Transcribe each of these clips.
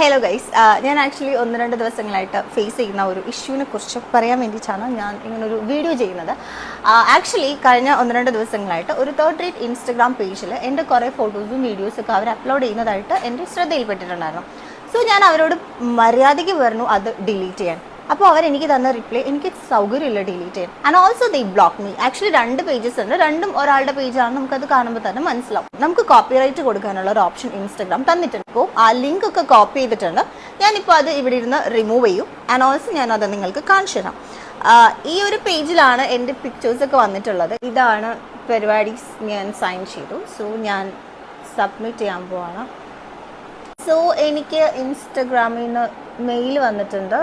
Hello guys ഞാൻ actually ഒന്ന് രണ്ട് ദിവസങ്ങളായിട്ട് ഫേസ് ചെയ്യുന്ന ഒരു ഇഷ്യൂവിനെ കുറിച്ച് പറയാൻ വേണ്ടിയിട്ടാണ് ഞാൻ ഇങ്ങനെ ഒരു വീഡിയോ ചെയ്യുന്നത് ആക്ച്വലി കഴിഞ്ഞ ഒന്ന് രണ്ട് ദിവസങ്ങളായിട്ട് ഒരു തേർഡ് റേറ്റ് ഇൻസ്റ്റഗ്രാം പേജിൽ എന്റെ കുറേ ഫോട്ടോസും വീഡിയോസും ഒക്കെ അവർ അപ്ലോഡ് ചെയ്യുന്നതായിട്ട് എന്റെ ശ്രദ്ധയിൽപ്പെട്ടിട്ടുണ്ടായിരുന്നു. സോ ഞാൻ അവരോട് മര്യാദയ്ക്ക് പറഞ്ഞു അത് ഡിലീറ്റ് ചെയ്യാൻ. അപ്പോൾ അവർ എനിക്ക് തന്ന റിപ്ലൈ എനിക്ക് സൗകര്യമില്ല ഡിലീറ്റ് ചെയ്യാൻ. And also they block me actually രണ്ട് പേജസ് ഉണ്ട്. രണ്ടും ഒരാളുടെ പേജാണ് നമുക്കത് കാണുമ്പോൾ തന്നെ മനസ്സിലാവും. നമുക്ക് കോപ്പിറൈറ്റ് കൊടുക്കാനുള്ള ഒരു ഓപ്ഷൻ ഇൻസ്റ്റാഗ്രാം തന്നിട്ടുണ്ട്. അപ്പോൾ ആ ലിങ്ക് ഒക്കെ കോപ്പി ചെയ്തിട്ടുണ്ട്. ഞാനിപ്പോൾ അത് ഇവിടെ ഇരുന്ന് റിമൂവ് ചെയ്യും. ആൻഡ് ഓൾസോ ഞാൻ അത് നിങ്ങൾക്ക് കാണിച്ചു തരാം. ഈ ഒരു പേജിലാണ് എന്റെ പിക്ചേഴ്സ് ഒക്കെ വന്നിട്ടുള്ളത്. ഇതാണ് പരിപാടി ഞാൻ സൈൻ ചെയ്തു. സോ ഞാൻ സബ്മിറ്റ് ചെയ്യാൻ പോവാണ്. സോ എനിക്ക് ഇൻസ്റ്റഗ്രാമിൽ നിന്ന് മെയിൽ വന്നിട്ടുണ്ട്.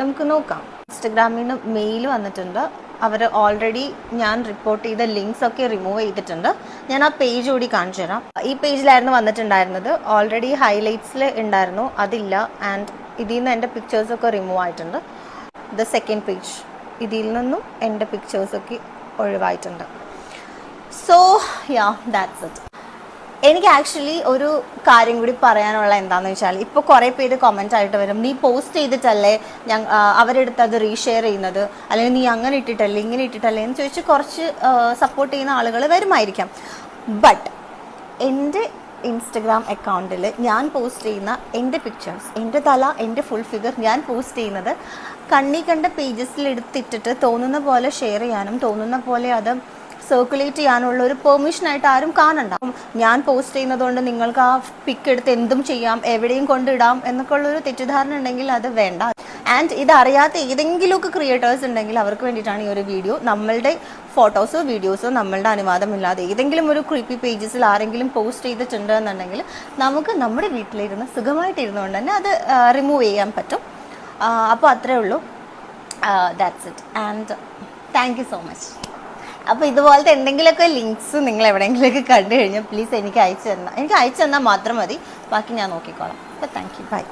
നമുക്ക് നോക്കാം. ഇൻസ്റ്റഗ്രാമിൽ നിന്ന് മെയിൽ വന്നിട്ടുണ്ട്. അവർ ഓൾറെഡി ഞാൻ റിപ്പോർട്ട് ചെയ്ത ലിങ്ക്സ് ഒക്കെ റിമൂവ് ചെയ്തിട്ടുണ്ട്. ഞാൻ ആ പേജ് കൂടി കാണിച്ചു തരാം. ഈ പേജിലായിരുന്നു വന്നിട്ടുണ്ടായിരുന്നത്. ഓൾറെഡി ഹൈലൈറ്റ്സിൽ ഉണ്ടായിരുന്നു. അതില്ല. ആൻഡ് ഇതിൽ നിന്ന് എന്റെ പിക്ചേഴ്സൊക്കെ റിമൂവ് ആയിട്ടുണ്ട്. ദ സെക്കൻഡ് പേജ് ഇതിൽ നിന്നും എന്റെ പിക്ചേഴ്സൊക്കെ ഒഴിവായിട്ടുണ്ട്. സോ യാ ദാറ്റ്സ് ഇറ്റ് എനിക്ക് ആക്ച്വലി ഒരു കാര്യം കൂടി പറയാനുള്ള എന്താണെന്ന് വെച്ചാൽ ഇപ്പോൾ കുറേ പേര് കമന്റ് ആയിട്ട് വരും നീ പോസ്റ്റ് ചെയ്തിട്ടല്ലേ ഞാൻ അവരെടുത്ത് അത് റീഷെയർ ചെയ്യുന്നത്? അല്ലെങ്കിൽ നീ അങ്ങനെ ഇട്ടിട്ടല്ലേ ഇങ്ങനെ ഇട്ടിട്ടല്ലേ? എന്ന് ചോദിച്ച് കുറച്ച് സപ്പോർട്ട് ചെയ്യുന്ന ആളുകൾ വരുമായിരിക്കാം. ബട്ട് എന്റെ ഇൻസ്റ്റഗ്രാം അക്കൗണ്ടിൽ ഞാൻ പോസ്റ്റ് ചെയ്യുന്ന എന്റെ പിക്ചേഴ്സ് എന്റെ തല എന്റെ ഫുൾ ഫിഗർ ഞാൻ പോസ്റ്റ് ചെയ്യുന്നത് കണ്ണി കണ്ട പേജസിൽ എടുത്തിട്ടിട്ട് തോന്നുന്ന പോലെ ഷെയർ ചെയ്യാനും തോന്നുന്ന പോലെ അത് സർക്കുലേറ്റ് ചെയ്യാനുള്ള ഒരു പെർമിഷൻ ആയിട്ട് ആരും കാണണ്ട. അപ്പം ഞാൻ പോസ്റ്റ് ചെയ്യുന്നതുകൊണ്ട് നിങ്ങൾക്ക് ആ പിക്ക് എടുത്ത് എന്തും ചെയ്യാം എവിടെയും കൊണ്ടിടാം എന്നൊക്കെ ഉള്ളൊരു തെറ്റിദ്ധാരണ ഉണ്ടെങ്കിൽ അത് വേണ്ട. ആൻഡ് ഇതറിയാത്ത ഏതെങ്കിലുമൊക്കെ ക്രിയേറ്റേഴ്സ് ഉണ്ടെങ്കിൽ അവർക്ക് വേണ്ടിയിട്ടാണ് ഈ ഒരു വീഡിയോ നമ്മളുടെ ഫോട്ടോസോ വീഡിയോസോ നമ്മളുടെ അനുവാദമില്ലാതെ ഏതെങ്കിലും ഒരു ക്രീപ്പി പേജസിൽ ആരെങ്കിലും പോസ്റ്റ് ചെയ്തിട്ടുണ്ട് എന്നുണ്ടെങ്കിൽ നമുക്ക് നമ്മുടെ വീട്ടിലിരുന്ന് സുഖമായിട്ടിരുന്നുകൊണ്ട് തന്നെ അത് റിമൂവ് ചെയ്യാൻ പറ്റും. അപ്പോൾ അത്രേ ഉള്ളൂ. That's it and thank you so much അപ്പോൾ ഇതുപോലത്തെ എന്തെങ്കിലുമൊക്കെ ലിങ്ക്സ് നിങ്ങൾ എവിടെയെങ്കിലുമൊക്കെ കണ്ടു കഴിഞ്ഞാൽ പ്ലീസ് എനിക്ക് അയച്ചു തന്നാൽ എനിക്ക് അയച്ചു തന്നാൽ മാത്രം മതി. ബാക്കി ഞാൻ നോക്കിക്കോളാം. അപ്പോൾ താങ്ക് യു ബൈ